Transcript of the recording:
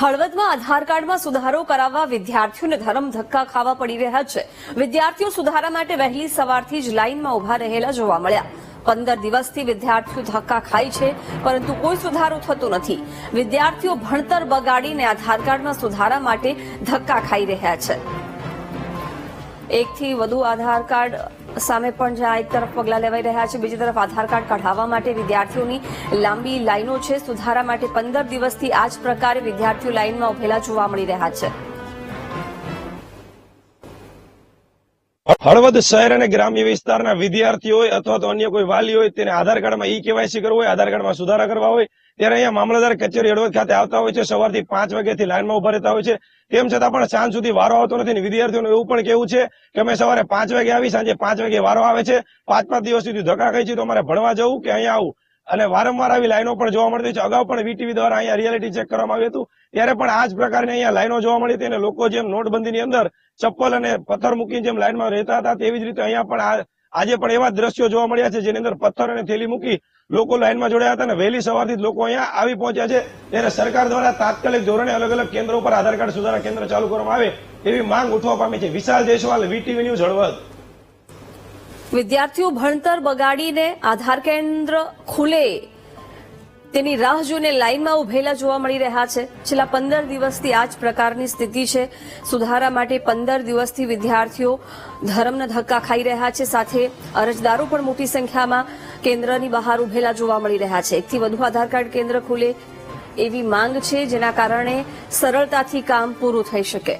હળવદમાં આધાર કાર્ડમાં સુધારો કરાવવા વિદ્યાર્થીઓને ધરમ ધક્કા ખાવા પડી રહ્યા છે. વિદ્યાર્થીઓ સુધારા માટે વહેલી સવારથી જ લાઇનમાં ઊભા રહેલા જોવા મળ્યા. પંદર દિવસથી વિદ્યાર્થીઓ ધક્કા ખાય છે, પરંતુ કોઈ સુધારો થતો નથી. વિદ્યાર્થીઓ ભણતર બગાડીને આધાર કાર્ડમાં સુધારા માટે ધક્કા ખાઈ રહ્યા છે. એકથી વધુ આધાર કાર્ડ સામે પણ જ્યાં એક તરફ પગલાં લેવાઈ રહ્યા છે, બીજી તરફ આધાર કાર્ડ કઢાવવા માટે વિદ્યાર્થીઓની લાંબી લાઈનો છે. સુધારા માટે પંદર દિવસથી આ જ પ્રકારે વિદ્યાર્થીઓ લાઈનમાં ઉભેલા જોવા મળી રહ્યા છે. હળવદ શહેર અને ગ્રામ્ય વિસ્તારના વિદ્યાર્થીઓ હોય અથવા તો અન્ય કોઈ વાલી હોય તેને આધાર કાર્ડમાં ઈ કેવાયસી કરવું હોય, આધાર કાર્ડમાં સુધારા કરવા હોય, ત્યારે અહીંયા મામલતદાર કચેરી હળવદ ખાતે આવતા હોય છે, સવારથી પાંચ વાગ્યાથી લાઈનમાં ઊભા રહેતા હોય છે. તેમ છતાં પણ સાંજ સુધી વારો આવતો નથી વિદ્યાર્થીઓનું એવું પણ કેવું છે કે અમે સવારે પાંચ વાગે આવી સાંજે પાંચ વાગે વારો આવે છે. પાંચ પાંચ દિવસ સુધી ધક્કા ખાઈ છે, તો અમારે ભણવા જવું કે અહીંયા આવું? અને વારંવાર આવી લાઈનો પણ જોવા મળતી છે. અગાઉ પણ વીટીવી દ્વારા અહીંયા રિયાલિટી ચેક કરવામાં આવ્યું હતું. ત્યારે પણ આ જ પ્રકારની અહીંયા લાઈનો જોવા મળી હતી અને લોકો જેમ નોટબંધીની અંદર ચપ્પલ અને પથ્થર મૂકીને જેમ લાઈનમાં રહેતા હતા તેવી જ રીતે અહીંયા પણ આજે પણ એવા દ્રશ્યો જોવા મળ્યા છે જેની અંદર પથ્થર અને થેલી મૂકી લોકો લાઈનમાં જોડાયા હતા અને વહેલી સવારથી લોકો અહીંયા આવી પહોંચ્યા છે. ત્યારે સરકાર દ્વારા તાત્કાલિક ધોરણે અલગ અલગ કેન્દ્રો પર આધાર કાર્ડ સુધારા કેન્દ્ર ચાલુ કરવામાં આવે એવી માંગ ઉઠવા પામી છે. Vishal Jaiswal VTV news Halvad. વિદ્યાર્થીઓ ભણતર બગાડીને આધાર કેન્દ્ર ખુલે તેની રાહ જોઈને લાઇનમાં ઉભેલા જોવા મળી રહ્યા છે. છેલ્લા પંદર દિવસથી આ જ પ્રકારની સ્થિતિ છે. સુધારા માટે પંદર દિવસથી વિદ્યાર્થીઓ ધર્મના ધક્કા ખાઈ રહ્યા છે. સાથે અરજદારો પણ મોટી સંખ્યામાં કેન્દ્રની બહાર ઉભેલા જોવા મળી રહ્યા છે. એકથી વધુ આધાર કાર્ડ કેન્દ્ર ખુલે એવી માંગ છે, જેના કારણે સરળતાથી કામ પૂરું થઈ શકે.